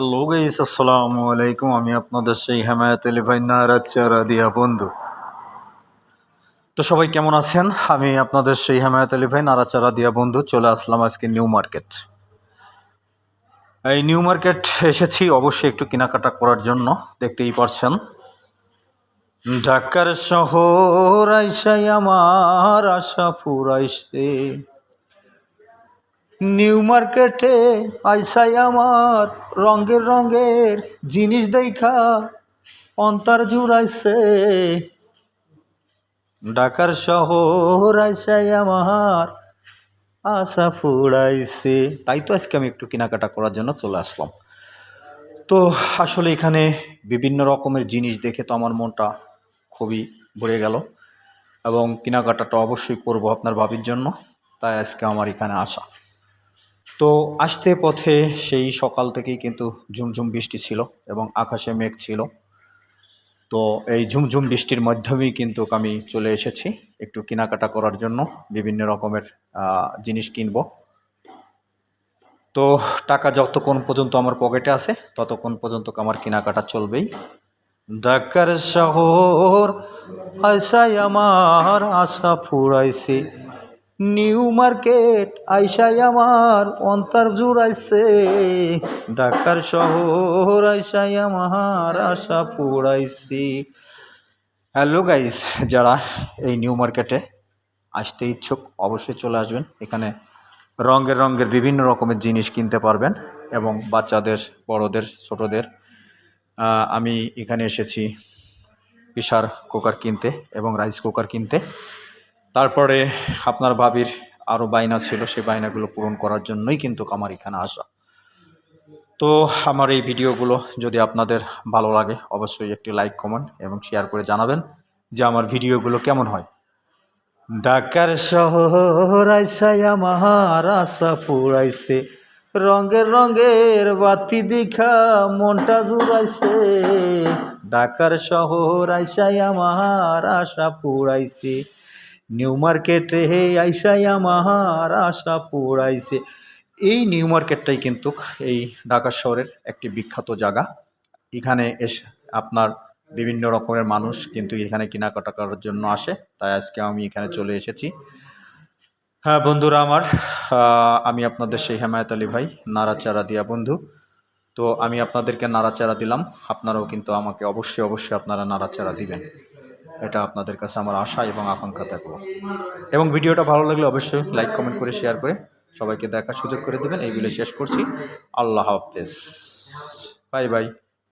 Hello guys, আসসালামু আলাইকুম। আমি আপনাদের সেই হেমায়ত আলী ভাই নারাচারা দিয়া বন্ধু। তো সবাই কেমন আছেন? আমি আপনাদের সেই হেমায়ত আলী ভাই নারাচারা দিয়া বন্ধু। চলে আসলাম আজকে নিউ মার্কেট। এই নিউ মার্কেট এসেছি অবশ্যই একটু কেনাকাটা করার জন্য, দেখতেই পারছেন। ঢাকার শহর আইসাই, আমার আশা ফুরাইছে নিউ মার্কেটে আইসাই আমার রঙের রঙের জিনিস দেখা, অন্তর জুড়াইছে। ঢাকার শহর আইসাই আমার আশা ফুরাইছে। তাই তো আজকে আমি একটু কেনাকাটা করার জন্য চলে আসলাম। তো আসলে এখানে বিভিন্ন রকমের জিনিস দেখে তো আমার মনটা খুবই ভরে গেল এবং কেনাকাটাটা অবশ্যই করব আপনার ভাবির জন্য। তাই আজকে আমার এখানে আসা। তো আসতে পথে সেই সকাল থেকেই কিন্তু ঝুমঝুম বৃষ্টি ছিল এবং আকাশে মেঘ ছিল। তো এই ঝুমঝুম বৃষ্টির মাধ্যমেই কিন্তু আমি চলে এসেছি একটু কেনাকাটা করার জন্য, বিভিন্ন রকমের জিনিস কিনব। তো টাকা যতক্ষণ পর্যন্ত আমার পকেটে আছে, ততক্ষণ পর্যন্ত আমার কেনাকাটা চলবেই। ঢাকার শহর আশাই আমার আশা ফুরাইছে। নিউ মার্কেট আইসাই আমার অন্তর জুড়াইছে। ঢাকার শহর আইসাই আমার আশা ফুরাইছি হ্যালো গাইস যারা এই নিউ মার্কেটে আসতে ইচ্ছুক অবশ্যই চলে আসবেন। এখানে রঙের রঙের বিভিন্ন রকমের জিনিস কিনতে পারবেন এবং বাচ্চাদের, বড়দের, ছোটদের। আমি এখানে এসেছি প্রেশার কুকার কিনতে এবং রাইস কুকার কিনতে। তারপরে আপনার ভাবির আরও বায়না ছিল সেই বায়নাগুলো পূরণ করার জন্যই কিন্তু আমার এখানে আসা। তো আমার এই ভিডিওগুলো যদি আপনাদের ভালো লাগে, অবশ্যই একটি লাইক, কমেন্ট এবং শেয়ার করে জানাবেন যে আমার ভিডিওগুলো কেমন হয়। ডাকার শহর আমার আশা ফুরাইছে রঙের রঙের বাতি দেখা মনটা জুড়াইছে। ডাকার শহর আইসাই আমার ফুরাইছে নিউ মার্কেটে হে আইসাই আমার আশা পুরাইছে এই নিউ মার্কেটটাই কিন্তু এই ঢাকা শহরের একটি বিখ্যাত জায়গা। এখানে এসে আপনার বিভিন্ন রকমের মানুষ কিন্তু এখানে কেনাকাটা করার জন্য আসে। তাই আজকে আমি এখানে চলে এসেছি। হ্যাঁ বন্ধুরা আমার আমি আপনাদের সেই হেমায়ত আলী ভাই, নাড়াচাড়া দিয়া বন্ধু। তো আমি আপনাদেরকে নাড়াচাড়া দিলাম। আপনারাও কিন্তু আমাকে অবশ্যই অবশ্যই আপনারা নাড়াচাড়া দিবেন। এটা আপনাদের কাছে আমার আশা এবং আকাঙ্ক্ষা থাকব এবং ভিডিওটা ভালো লাগলে অবশ্যই লাইক কমেন্ট করে শেয়ার করে সবাইকে দেখার সুযোগ করে দেবেন। এইগুলো শেষ করছি। আল্লাহ হাফেজ। Bye bye.